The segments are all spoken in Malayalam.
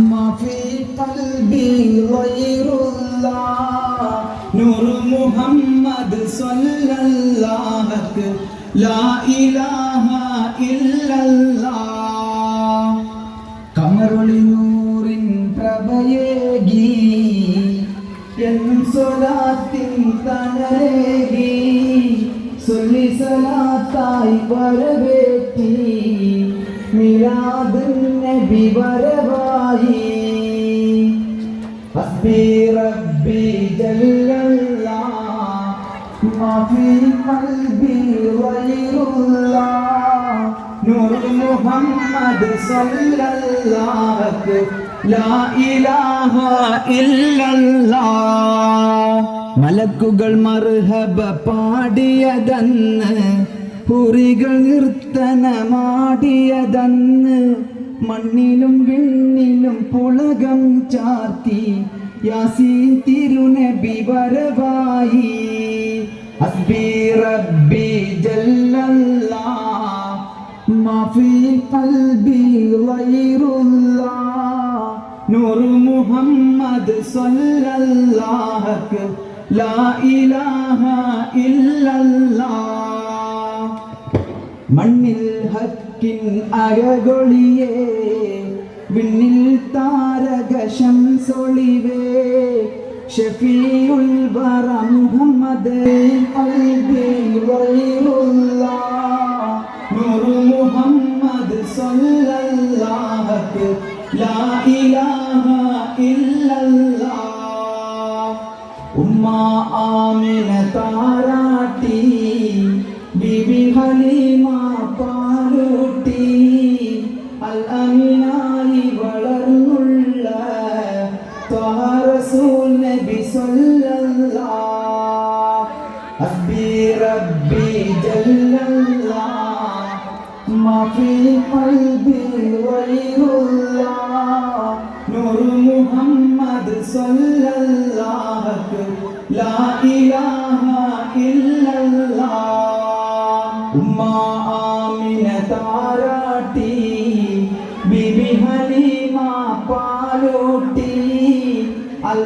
ما في قلبي غير الله نور محمد صلى الله لا إله إلا الله കമറുളി നൂറിൻ പ്രഭയേകി എൻ സ്വലാത്തിൻ തണലേകി സൊല്ലി സലാത്തായി വരവേറ്റി മിലാദ് നബി വരവായി ഹസ്ബി റബ്ബി ജല്ലല്ലാ ما في قلبي غير الله نور محمد صلى الله لا إله إلا الله മലക്കുകൾ മർഹബ പാടിയതന്ന് ഹുറികൾ നൃത്തനമാടിയതന്ന് മണ്ണിലും വിണ്ണിലും പുളകം ചാർത്തി യാസീൻ തിരുനബി വരവായി. റബ്ബി ജല്ലല്ലാ മാഫി ഖൽബി ഗൈറുല്ലാ. നൂർ മുഹമ്മദ് സല്ലല്ലാഹു ലാ ഇലാഹ ഇല്ലല്ലാഹ് മണ്ണിൽ ഹക്കിൻ അഴകൊളിയേ വിണ്ണിൽ താരകശം സൊളിവേ. ഷഫീഉൽ വറ മുഹമ്മദ് നൂർ മുഹമ്മദ് സല്ലല്ലാഹു ലാ ഇലാഹ ഇല്ലല്ലാഹ് ഉമ്മ ആമിന താരാട്ടി ബിബി ഹലീമ റസൂൽ നബി അബ്ബി റബ്ബി മാഫി ഖൽബി നൂർ മുഹമ്മദ് സല്ലല്ലാഹു ലാ ഇലാഹ ഇല്ലല്ലാഹ്. ഉമ്മ ആമിന താര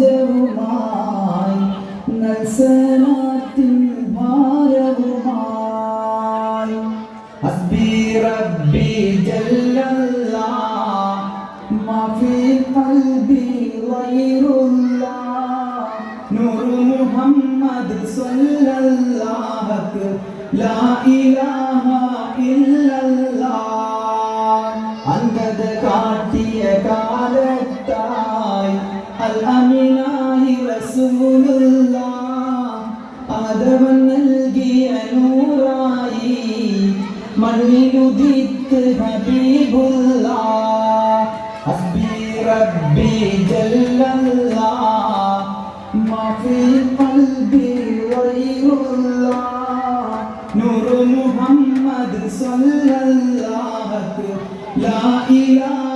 കവചവുമായി നൽസനാത്തിൻ ഭാരവുമായി. ഹസ്ബി റബ്ബി ജല്ലല്ലാഹ് മാഫി ഖൽബി ഗൈറുല്ലാഹ് നൂർ മുഹമ്മദ് സല്ലല്ലാഹു ലാ ഇലാഹ ഇല്ലല്ലാ. അന്ധത ആദവൻ നൽകിയ നൂറായി മണ്ണിലുദിത്ത് ഹബീബുള്ള ഹസ്ബി റബ്ബി ജല്ലല്ലാഹ് മാ ഫീ ഖൽബി ഗൈറുല്ലാഹ് നൂർ മുഹമ്മദ് സല്ലല്ലാഹു ലാ ഇലാഹ